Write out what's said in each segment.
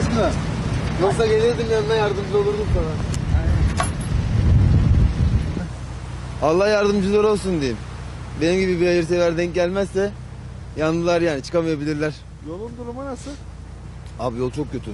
mı? Yoksa gelirdim yanına yardımcı olurdum sana. Allah yardımcıları olsun diyeyim. Benim gibi bir hayırsever denk gelmezse yandılar yani çıkamayabilirler. Yolun durumu nasıl? Abi yol çok kötü.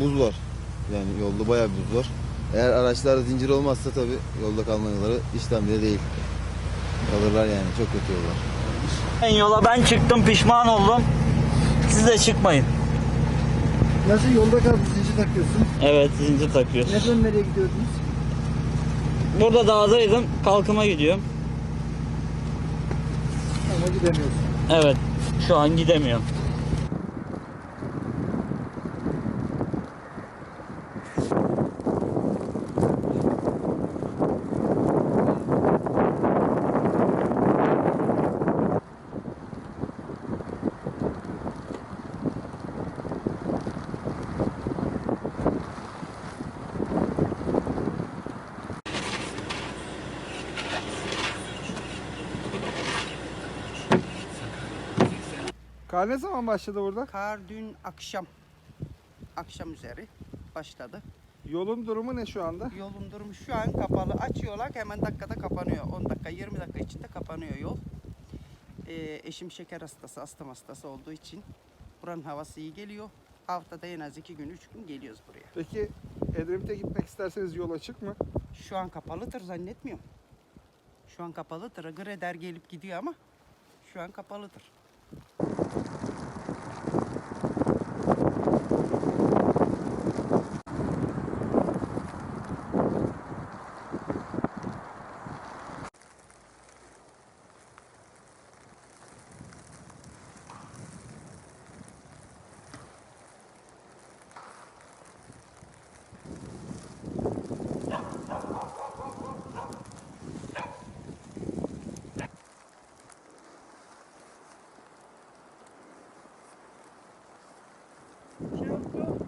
Buz var. Yani yolda bayağı bir buz var. Eğer araçlarda zincir olmazsa tabii yolda kalmaları işlem bile değil. Kalırlar yani çok kötü yollar. Ben yola ben çıktım pişman oldum. Siz de çıkmayın. Nasıl yolda kaldın zincir takıyorsun? Evet zincir takıyoruz. Neden nereye gidiyordunuz? Burada dağdaydım kalkıma gidiyorum. Ama gidemiyorsun. Evet şu an gidemiyorum. Kar ne zaman başladı burada? Kar dün akşam, akşam üzeri başladı. Yolun durumu ne şu anda? Yolun durumu şu an kapalı. Açıyorlar hemen dakikada kapanıyor. 10 dakika, 20 dakika içinde kapanıyor yol. Ee, eşim şeker hastası, astım hastası olduğu için buranın havası iyi geliyor. Haftada en az 2 gün, 3 gün geliyoruz buraya. Peki Edremit'e gitmek isterseniz yol açık mı? Şu an kapalıdır zannetmiyorum. Şu an kapalıdır. Greder gelip gidiyor ama şu an kapalıdır. go, go.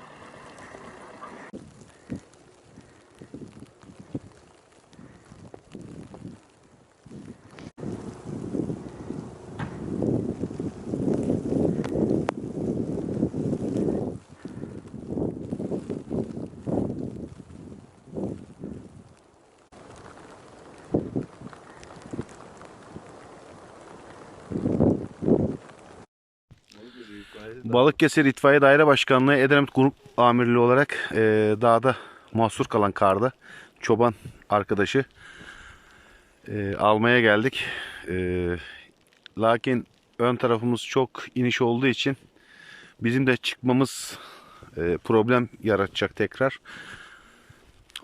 Balıkesir İtfaiye Daire Başkanlığı Edremit Grup Amirliği olarak e, dağda mahsur kalan karda çoban arkadaşı e, almaya geldik. E, lakin ön tarafımız çok iniş olduğu için bizim de çıkmamız e, problem yaratacak tekrar.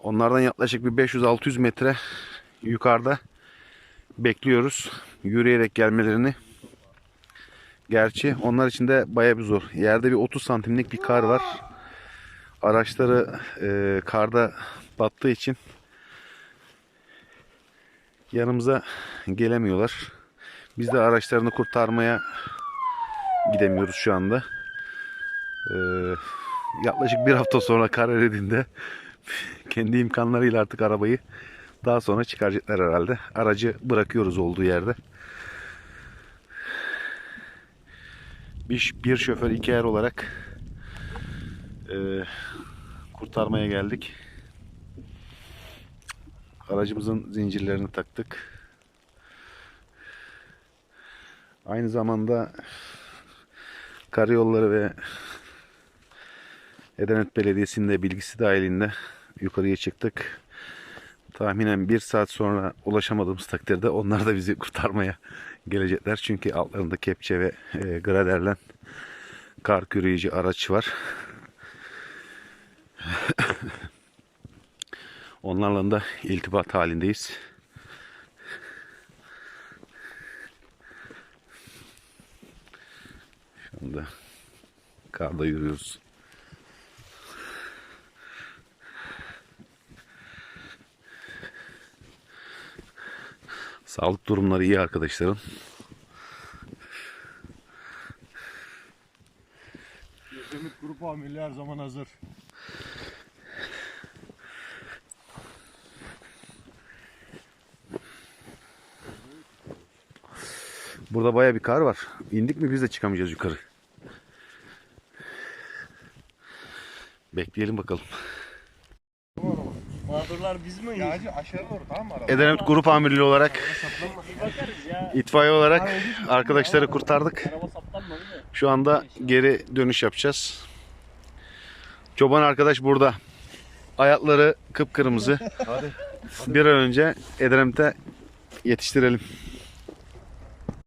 Onlardan yaklaşık bir 500-600 metre yukarıda bekliyoruz. Yürüyerek gelmelerini. Gerçi onlar için de baya bir zor. Yerde bir 30 santimlik bir kar var. Araçları e, karda battığı için yanımıza gelemiyorlar. Biz de araçlarını kurtarmaya gidemiyoruz şu anda. E, yaklaşık bir hafta sonra kar eridiğinde kendi imkanlarıyla artık arabayı daha sonra çıkaracaklar herhalde. Aracı bırakıyoruz olduğu yerde. Bir, bir şoför iki er olarak e, kurtarmaya geldik. Aracımızın zincirlerini taktık. Aynı zamanda karayolları ve Edirnet Belediyesi'nin de bilgisi dahilinde yukarıya çıktık. Tahminen bir saat sonra ulaşamadığımız takdirde onlar da bizi kurtarmaya gelecekler. Çünkü altlarında kepçe ve e, graderlen kar küreyici araç var. Onlarla da iltibat halindeyiz. Şu anda karda yürüyoruz. Sağlık durumları iyi arkadaşların. Demir grup amirli her zaman hazır. Burada baya bir kar var. İndik mi biz de çıkamayacağız yukarı. Bekleyelim bakalım. Mağdurlar biz mi? Yağcı aşağı doğru tamam mı araba? Edenet Grup Amirliği olarak, Bakarız ya. itfaiye olarak arkadaşları kurtardık. Şu anda geri dönüş yapacağız. Çoban arkadaş burada. Ayakları kıpkırmızı. Bir an önce Edremit'e yetiştirelim.